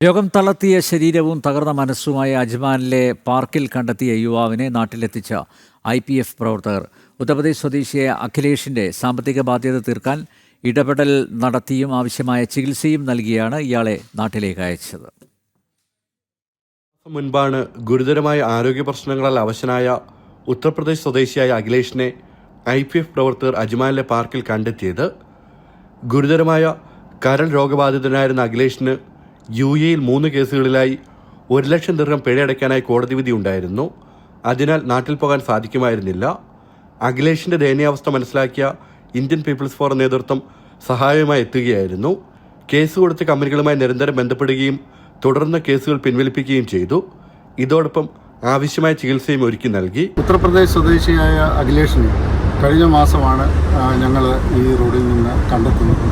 രോഗം തളർത്തിയ ശരീരവും തകർന്ന മനസ്സുമായ അജ്മാനിലെ പാർക്കിൽ കണ്ടെത്തിയ യുവാവിനെ നാട്ടിലെത്തിച്ച ഐ പി എഫ് പ്രവർത്തകർ. ഉത്തർപ്രദേശ് സ്വദേശിയായ അഖിലേഷിന്റെ സാമ്പത്തിക ബാധ്യത തീർക്കാൻ ഇടപെടൽ നടത്തിയും ആവശ്യമായ ചികിത്സയും നൽകിയാണ് ഇയാളെ നാട്ടിലേക്ക് അയച്ചത്. മുൻപാണ് ഗുരുതരമായ ആരോഗ്യ പ്രശ്നങ്ങളാൽ അവശനായ ഉത്തർപ്രദേശ് സ്വദേശിയായ അഖിലേഷിനെ ഐ പി എഫ് പ്രവർത്തകർ അജ്മാനിലെ പാർക്കിൽ കണ്ടെത്തിയത്. ഗുരുതരമായ കരൾ രോഗബാധിതനായിരുന്ന അഖിലേഷിന് യു എയിൽ മൂന്ന് കേസുകളിലായി ഒരു ലക്ഷം ദീർഘം പിഴയടയ്ക്കാനായി കോടതി വിധി ഉണ്ടായിരുന്നു. അതിനാൽ നാട്ടിൽ പോകാൻ സാധിക്കുമായിരുന്നില്ല. അഖിലേഷിന്റെ ദയനീയാവസ്ഥ മനസ്സിലാക്കിയ ഇന്ത്യൻ പീപ്പിൾസ് ഫോറം നേതൃത്വം സഹായവുമായി എത്തുകയായിരുന്നു. കേസ് കൊടുത്ത കമ്പനികളുമായി നിരന്തരം ബന്ധപ്പെടുകയും തുടർന്ന് കേസുകൾ പിൻവലിപ്പിക്കുകയും ചെയ്തു. ഇതോടൊപ്പം ആവശ്യമായ ചികിത്സയും ഒരുക്കി നൽകി. ഉത്തർപ്രദേശ് സ്വദേശിയായ അഖിലേഷിനെ കഴിഞ്ഞ മാസമാണ് ഞങ്ങൾ ഈ റോഡിൽ നിന്ന് കണ്ടെത്തുന്നത്.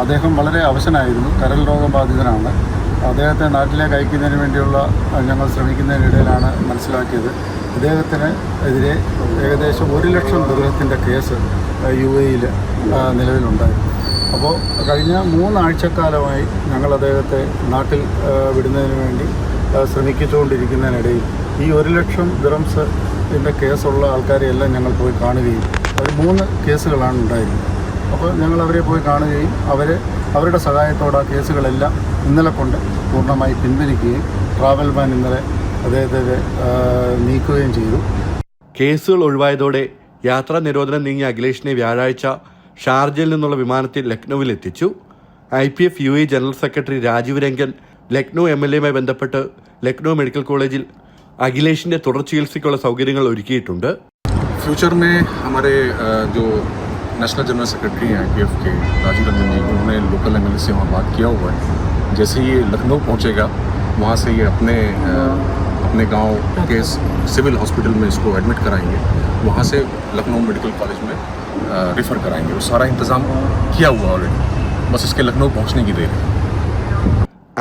അദ്ദേഹം വളരെ അവശനായിരുന്നു കരൾ രോഗബാധിതനാണ് അദ്ദേഹത്തെ നാട്ടിലേക്ക് അയക്കുന്നതിന് വേണ്ടിയുള്ള ഞങ്ങൾ ശ്രമിക്കുന്നതിനിടയിലാണ് മനസ്സിലാക്കിയത്. ഇദ്ദേഹത്തിന് എതിരെ ഏകദേശം ഒരു ലക്ഷം ദുരിതത്തിന്റെ കേസ് യു എയിൽ നിലവിലുണ്ടായിരുന്നു. അപ്പോൾ കഴിഞ്ഞ മൂന്നാഴ്ചക്കാലമായി ഞങ്ങൾ അദ്ദേഹത്തെ നാട്ടിൽ വിടുന്നതിന് വേണ്ടി ശ്രമിച്ചുകൊണ്ടിരിക്കുന്നതിനിടയിൽ ഈ ഒരു ലക്ഷം ദിറംസ് ഇതിന്റെ കേസുള്ള ആൾക്കാരെയെല്ലാം ഞങ്ങൾ പോയി കാണുകയും അവർ മൂന്ന് കേസുകളാണ് ഉണ്ടായിരുന്നത്. അപ്പോൾ ഞങ്ങൾ അവരെ പോയി കാണുകയും അവരെ അവരുടെ സഹായത്തോടെ ആ കേസുകളെല്ലാം ഇന്നലെ കൊണ്ട് പൂർണമായി പിൻവലിക്കുകയും ട്രാവൽ ബാൻ ഇന്നലെ അദ്ദേഹത്തെ നീക്കുകയും ചെയ്തു. കേസുകൾ ഒഴിവായതോടെ യാത്രാ നിരോധനം നീങ്ങിയ അഖിലേഷിനെ വ്യാഴാഴ്ച ഷാർജയിൽ നിന്നുള്ള വിമാനത്തിൽ ലക്നൌവിൽ എത്തിച്ചു. I P F U A general secretary Rajeev Rangan Lucknow M L എയുമായി ബന്ധപ്പെട്ട് ലക്നൌ മെഡിക്കൽ കോളേജിൽ അഖിലേഷിന്റെ തുടർ ചികിത്സയ്ക്കുള്ള സൗകര്യങ്ങൾ ഒരുക്കിയിട്ടുണ്ട് फ्यूचर में हमारे अ, जो नेशनल जनरल सेक्रेटरी हैं आई के राजीव रंजन जी उन्होंने लोकल एम से वहाँ बात किया हुआ है जैसे ये लखनऊ पहुँचेगा वहाँ से ये अपने अ, अपने गांव के सिविल हॉस्पिटल में इसको एडमिट कराएंगे वहाँ से लखनऊ मेडिकल कॉलेज में रेफ़र कराएंगे वो सारा इंतज़ाम किया हुआ ऑलरेडी बस इसके लखनऊ पहुँचने की देर है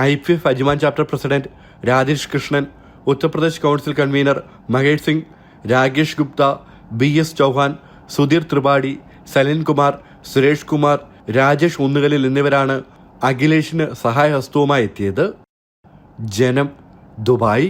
I P F Ajman chapter president Rajesh Krishnan Uttar Pradesh council convener Mahesh Singh Rakesh Gupta B S Chauhan Sudhir Tripathi Salin Kumar Suresh Kumar Rajesh ഉന്നുകലിൽ എന്നിവരാണ് അഖിലേഷിന് സഹായഹസ്തവുമായി എത്തിയത്. ജനം ദുബായ്.